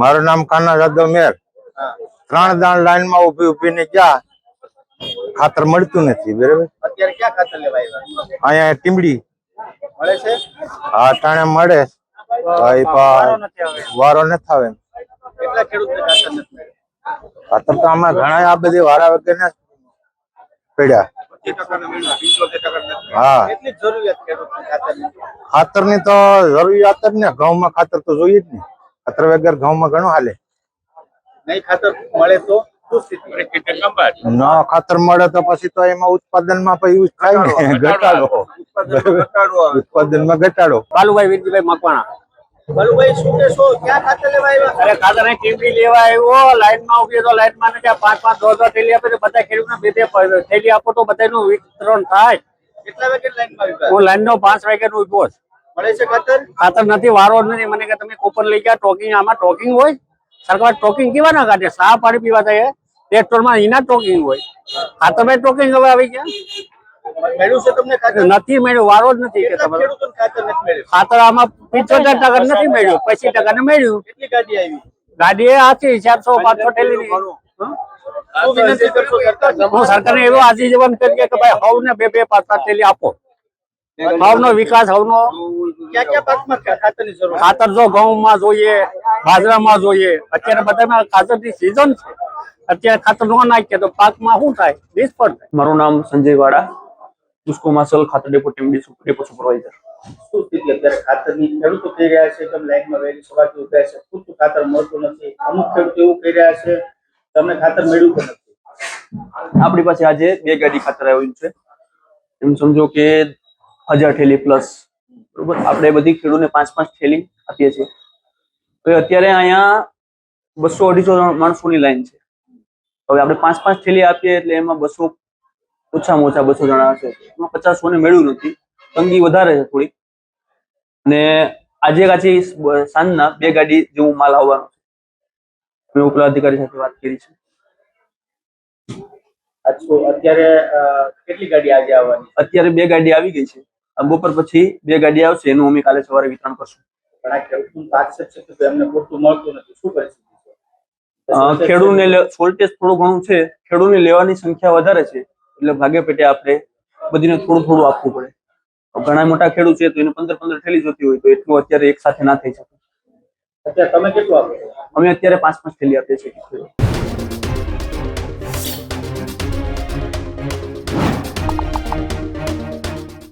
મારું નામ કાના જાદવ મેર. ત્રણ દાણ લાઈનમાં ઊભી ઊભી ને ક્યાં? ખાતર મળતું નથી બરાબર? અત્યારે ક્યાં ખાતર લેવા આવ્યા? અહીંયા ટીમડી મળે છે? હા ટાણે મળે. વારો ન થાવે કેટલા ખેડૂતને ખાતર નથી મળ્યું? ખાતર તો આમાં ઘણા આ બધી વારા વગર પડ્યા. હા. ખાતરની તો જરૂરિયાત જ ને ઘઉં માં ખાતર તો જોઈએ જ ને. ખાતર વગર ઘઉંમાં ઘણું હાલે. નહીં ખાતર મળે તો ખાતર મળે તો પછી તો એમાં ઉત્પાદનમાં પછી થાય ને. ઘટાડો ઉત્પાદનમાં ઘટાડો બાલુભાઈ વિરજીભાઈ મકવાણા. બલુભાઈ શું શું ક્યાં ખાતર લેવા આવ્યા? અરે ખાતર અહીં ટીમડી લેવા આવ્યો. લાઈનમાં ઊભી તો લાઈનમાં નથી પાંચ પાંચ દો દસ થેલી આપે બધા ખેડૂતને બે બે થેલી આપો તો બધાનું વિતરણ થાય. કેટલા વાગે લાઈનમાં હું લાઈન નો પાંચ વાગ્યા નું ઊભો છું. મળે છે ખાતર? ખાતર નથી વારો જ નથી. મને કે તમે કૂપન લઈ ગયા ટોકિંગ આમાં ટોકિંગ હોય. સરકાર ટોકિંગ કેવા ના કાઢે? સા પાણી પીવા થાય પેટ્રોલમાં એના ટોકિંગ હોય. ખાતરમાં ટોકિંગ હવે આવી ગયા? મળ્યું છે તમને ખાતર? નથી મળ્યું વારો જ નથી કે કેટલા તમારે. ખેડૂતોને ખાતર નથી મળ્યું? ખાતર આમાં પિત્તોતેર ટકા નથી મળ્યું પચીસ ટકા ને મળ્યું. કેટલી ગાડી આવી? ગાડી એ આથી ચારસો પાંચસો ઠેલી શું વિનંતી કરશો સરકારને? હું સરકારને એવું આજીવન કરીએ કે ભાઈ હવને બે બે પાંચ પાંચ થેલી આપો. હવનો વિકાસ હવનો? ખાતર જો ઘઉંમાં જોઈએ બાજરામાં જોઈએ અત્યારે બધામાં ખાતરની સિઝન છે. અત્યારે ખાતર ન નાખીએ તો પાકમાં શું થાય? નિષ્ફળ થાય. મારું નામ સંજય વાડા પુષ્કો માસલ ખાતર ડેપો ટીમ ડેપો સુપરવાઇઝર. શું સ્થિતિ અત્યારે ખાતરની? ખેડૂતો કહી રહ્યા છે અમે લાઈનમાં વહેલી સવારથી ઊભા છે. પૂરતું ખાતર મળતું નથી. અમુક ખેડૂતો એવું કહી રહ્યા છે તમને ખાતર મળ્યું નથી? આપણી પાસે આજે બે ગાડી ખાતર આવ્યું છે. એમ સમજો કે હજાર થેલી પ્લસ બરોબર? આપણે બધી ખેડૂતને પાંચ પાંચ થેલી આપીએ છીએ. તો અત્યારે અહીંયા બસો અઢીસો માણસોની લાઈન છે. હવે આપણે પાંચ પાંચ થેલી આપીએ એટલે એમાં બસો ઓછામાં ઓછા બસો જણા હશે. એમાં પચાસોને મેળવ્યું નથી. તંગી વધારે છે થોડી અને આજે કાચી સાંજના બે ગાડી જેવું માલ આવવાનો છે. મેં ઉપલા અધિકારી સાથે વાત કરી છે. અત્યારે કેટલી ગાડી આજે આવવાની અત્યારે બે ગાડી આવી ગઈ છે. બપોર પછી બે ગાડી આવશે એનું અમે કાલે સવારે વિતરણ કરશું. પણ આ ખેડૂતોનું આક્ષેપ છે કે અમને પૂરતું મળતું નથી. શું પરિસ્થિતિ છે અ, ખેડૂતને સોલ્ટેજ થોડું ઘણું છે ખેડૂતને લેવાની સંખ્યા વધારે છે એટલે ભાગે પેટે આપણે બધીને થોડું થોડું આપવું પડે. ઘણા મોટા ખેડૂત છે તો એને પંદર પંદર થેલી જોતી હોય તો એટલું અત્યારે એક સાથે ના થઈ શકે. અત્યારે તમે કેટલું આપો અમે અત્યારે પાંચ પાંચ થેલી આપીએ છીએ.